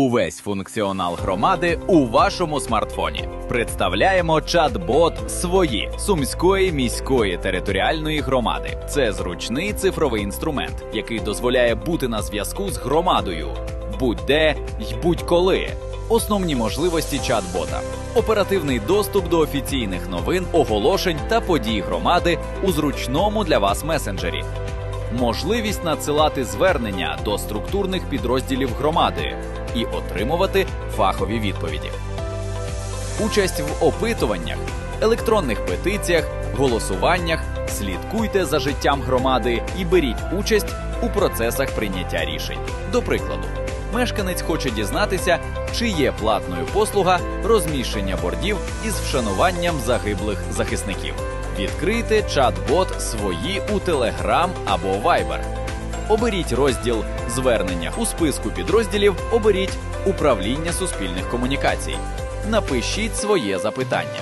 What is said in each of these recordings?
Увесь функціонал громади у вашому смартфоні. Представляємо чат-бот свої сумської міської територіальної громади. Це зручний цифровий інструмент, який дозволяє бути на зв'язку з громадою будь-де й будь-коли. Основні можливості чат-бота: оперативний доступ до офіційних новин, оголошень та подій громади у зручному для вас месенджері. Можливість надсилати звернення до структурних підрозділів громади і отримувати фахові відповіді. Участь в опитуваннях, електронних петиціях, голосуваннях, слідкуйте за життям громади і беріть участь у процесах прийняття рішень. До прикладу, мешканець хоче дізнатися, чи є платною послуга розміщення бордів із вшануванням загиблих захисників. Відкрийте чат-бот свої у Telegram або Viber. Оберіть розділ звернення у списку підрозділів. Оберіть управління суспільних комунікацій. Напишіть своє запитання.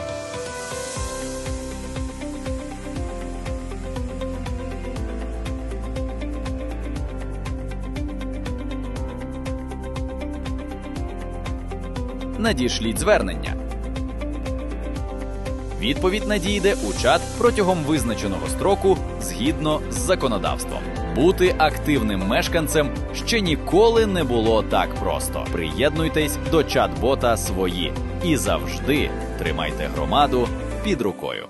Надішліть звернення. Відповідь надійде у чат протягом визначеного строку згідно з законодавством. Бути активним мешканцем ще ніколи не було так просто. Приєднуйтесь до чат-бота свої і завжди тримайте громаду під рукою.